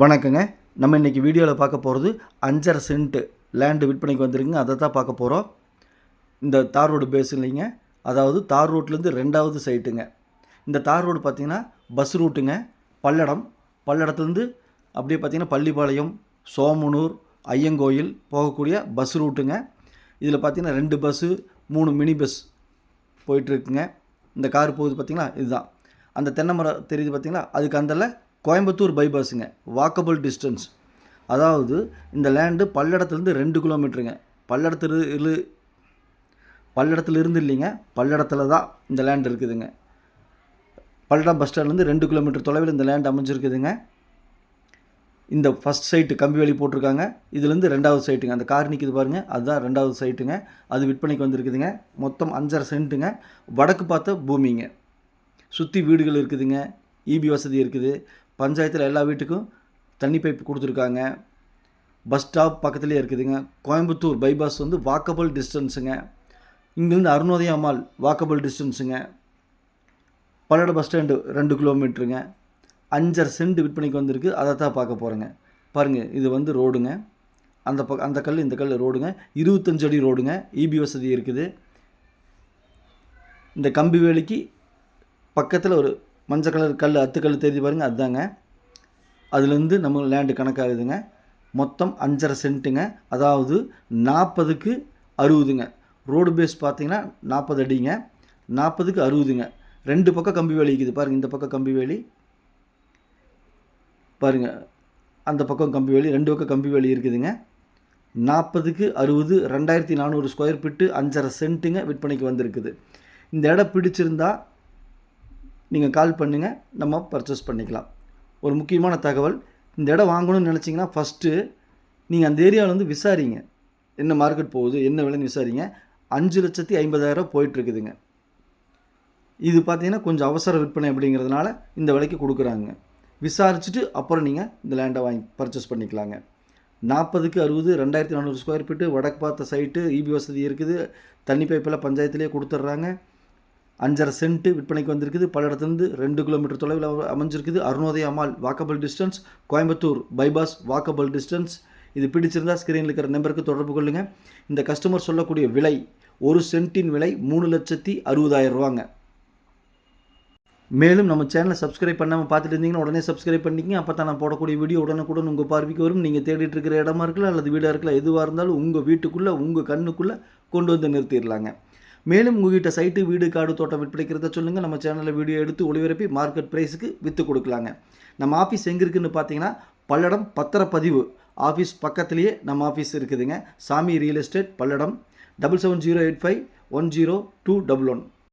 வணக்கங்க. நம்ம இன்றைக்கி வீடியோவில் பார்க்க போகிறது அஞ்சரை சென்ட்டு லேண்டு விற்பனைக்கு வந்திருக்குங்க. அதை தான் பார்க்க போகிறோம் இந்த தார் ரோடு பேஸ் இல்லைங்க. அதாவது தார் ரோட்லேருந்து ரெண்டாவது சைட்டுங்க இந்த தார் ரோடு பார்த்திங்கன்னா பஸ் ரூட்டுங்க பல்லடம். பல்லடத்துலேருந்து அப்படியே பார்த்திங்கன்னா பள்ளிப்பாளையம் சோமனூர் ஐயங்கோயில் போகக்கூடிய பஸ் ரூட்டுங்க இதில் பார்த்திங்கன்னா ரெண்டு பஸ்ஸு மூணு மினி பஸ் போயிட்டுருக்குங்க இந்த கார் போகுது பார்த்திங்களா? இதுதான். அந்த தென்னை மரம் தெரியுது பார்த்திங்களா? அதுக்கு அந்தல கோயம்புத்தூர் பைபாஸுங்க வாக்கபிள் டிஸ்டன்ஸ் அதாவது இந்த லேண்டு பல்லடத்துலேருந்து ரெண்டு கிலோமீட்டருங்க பல்லடத்துல இரு பல்லடத்துல இருந்து இல்லைங்க பல்லடத்தில் தான் இந்த லேண்ட் இருக்குதுங்க. பல்லடம் பஸ் ஸ்டாண்ட்லேருந்து ரெண்டு கிலோமீட்டர் தொலைவில் இந்த லேண்ட் அமைஞ்சிருக்குதுங்க. இந்த ஃபஸ்ட் சைட்டு கம்பி வேலி போட்டிருக்காங்க. இதுலேருந்து ரெண்டாவது சைட்டுங்க அந்த கார் நிற்கிது பாருங்கள் அதுதான் ரெண்டாவது சைட்டுங்க அது விற்பனைக்கு வந்திருக்குதுங்க. மொத்தம் அஞ்சரை சென்ட்டுங்க வடக்கு பார்த்த பூமிங்க. சுற்றி வீடுகள் இருக்குதுங்க. இபி வசதி இருக்குது. பஞ்சாயத்தில் எல்லா வீட்டுக்கும் தண்ணி பைப் கொடுத்துருக்காங்க. பஸ் ஸ்டாப் பக்கத்துலேயே இருக்குதுங்க. கோயம்புத்தூர் பைபாஸ் வந்து வாக்கபிள் டிஸ்டன்ஸுங்க இங்கேருந்து அருணோதய அம்மாள் வாக்கபிள் டிஸ்டன்ஸுங்க பல்லட பஸ் ஸ்டாண்டு ரெண்டு கிலோமீட்டருங்க அஞ்சரை சென்ட் விற்பனைக்கு வந்திருக்கு. அதை தான் பார்க்க போகிறேங்க பாருங்கள் இது வந்து ரோடுங்க அந்த பக்க அந்த கல் இந்த கல் ரோடுங்க இருபத்தஞ்சு அடி ரோடுங்க இபி வசதி இருக்குது. இந்த கம்பி வேலிக்கு பக்கத்தில் ஒரு மஞ்சள் கலர் கல் அத்துக்கல் தெரிஞ்சு பாருங்கள் அதுதாங்க அதுலேருந்து நம்ம லேண்டு கணக்காகுதுங்க. மொத்தம் அஞ்சரை சென்ட்டுங்க. அதாவது நாற்பதுக்கு அறுபதுங்க. ரோடு பேஸ் பார்த்தீங்கன்னா நாற்பது அடிங்க. நாற்பதுக்கு அறுபதுங்க. ரெண்டு பக்கம் கம்பி வேலி இருக்குது. பாருங்கள் இந்த பக்கம் கம்பி வேலி. பாருங்கள் அந்த பக்கம் கம்பி வேலி ரெண்டு பக்கம் கம்பி வேலி இருக்குதுங்க. நாற்பதுக்கு அறுபது ரெண்டாயிரத்தி நானூறு ஸ்கொயர் ஃபீட்டு அஞ்சரை சென்ட்டுங்க விற்பனைக்கு வந்திருக்குது. இந்த இடம் பிடிச்சிருந்தா நீங்கள் கால் பண்ணுங்கள் நம்ம பர்ச்சேஸ் பண்ணிக்கலாம். ஒரு முக்கியமான தகவல் இந்த இடம் வாங்கணும்னு நினச்சிங்கன்னா ஃபஸ்ட்டு நீங்கள் அந்த ஏரியாவில் வந்து விசாரிங்க. என்ன மார்க்கெட் போகுது என்ன விலைன்னு விசாரிங்க. அஞ்சு லட்சத்தி ஐம்பதாயிரம் போயிட்டுருக்குதுங்க. இது பார்த்தீங்கன்னா கொஞ்சம் அவசர விற்பனை அப்படிங்கிறதுனால இந்த விலைக்கு கொடுக்குறாங்க. விசாரிச்சுட்டு அப்புறம் நீங்கள் இந்த லேண்டை வாங்கி பர்ச்சேஸ் பண்ணிக்கலாங்க. நாற்பதுக்கு அறுபது ரெண்டாயிரத்தி நானூறு ஸ்கொயர் ஃபீட்டு வடக்கு பார்த்த சைட்டு இபி வசதி இருக்குது. தண்ணி பைப்பெல்லாம் பஞ்சாயத்துலேயே கொடுத்துட்றாங்க. அஞ்சரை சென்ட்டு விற்பனைக்கு வந்திருக்குது. பல இடத்துலேருந்து ரெண்டு கிலோமீட்டர் தொலைவில் அமைஞ்சிருக்குது. Arunodaya Ammal walkable distance Coimbatore bypass walkable distance இது பிடிச்சிருந்தா ஸ்க்ரீனில் இருக்கிற நம்பருக்கு தொடர்பு கொள்ளுங்கள் இந்த கஸ்டமர் சொல்லக்கூடிய விலை ஒரு சென்ட்டின் விலை மூணு லட்சத்தி அறுபதாயிரம் ரூபாங்க. மேலும் நம்ம சேனலை சப்ஸ்கிரைப் பண்ணாமல் பார்த்துட்டு இருந்தீங்கன்னா உடனே சப்ஸ்கிரைப் பண்ணிக்கங்க. அப்போ தான் நான் போடக்கூடிய வீடியோ உடனுக்குடன் உங்கள் பார்வைக்கு வரும். நீங்கள் தேடிட்டு இருக்கிற இடமா இருக்கலாம் அல்லது வீடாக இருக்கலாம் எதுவாக இருந்தாலும் உங்கள் வீட்டுக்குள்ளே உங்கள் கண்ணுக்குள்ளே கொண்டு வந்து நிறுத்திடலாங்க. மேலும் உங்ககிட்ட சைட்டு வீடு காடு தோட்டம் விற்பனைக்கிறத சொல்லுங்கள் நம்ம சேனலில் வீடியோ எடுத்து ஒளிபரப்பி மார்க்கெட் ப்ரைஸுக்கு விற்று கொடுக்கலாங்க. நம்ம ஆஃபீஸ் எங்கே இருக்குன்னு பார்த்தீங்கன்னா பல்லடம் பத்திரப்பதிவு. ஆஃபீஸ் பக்கத்துலேயே நம்ம ஆஃபீஸ் இருக்குதுங்க. Sami real estate Palladam double seven zero eight five one zero two double one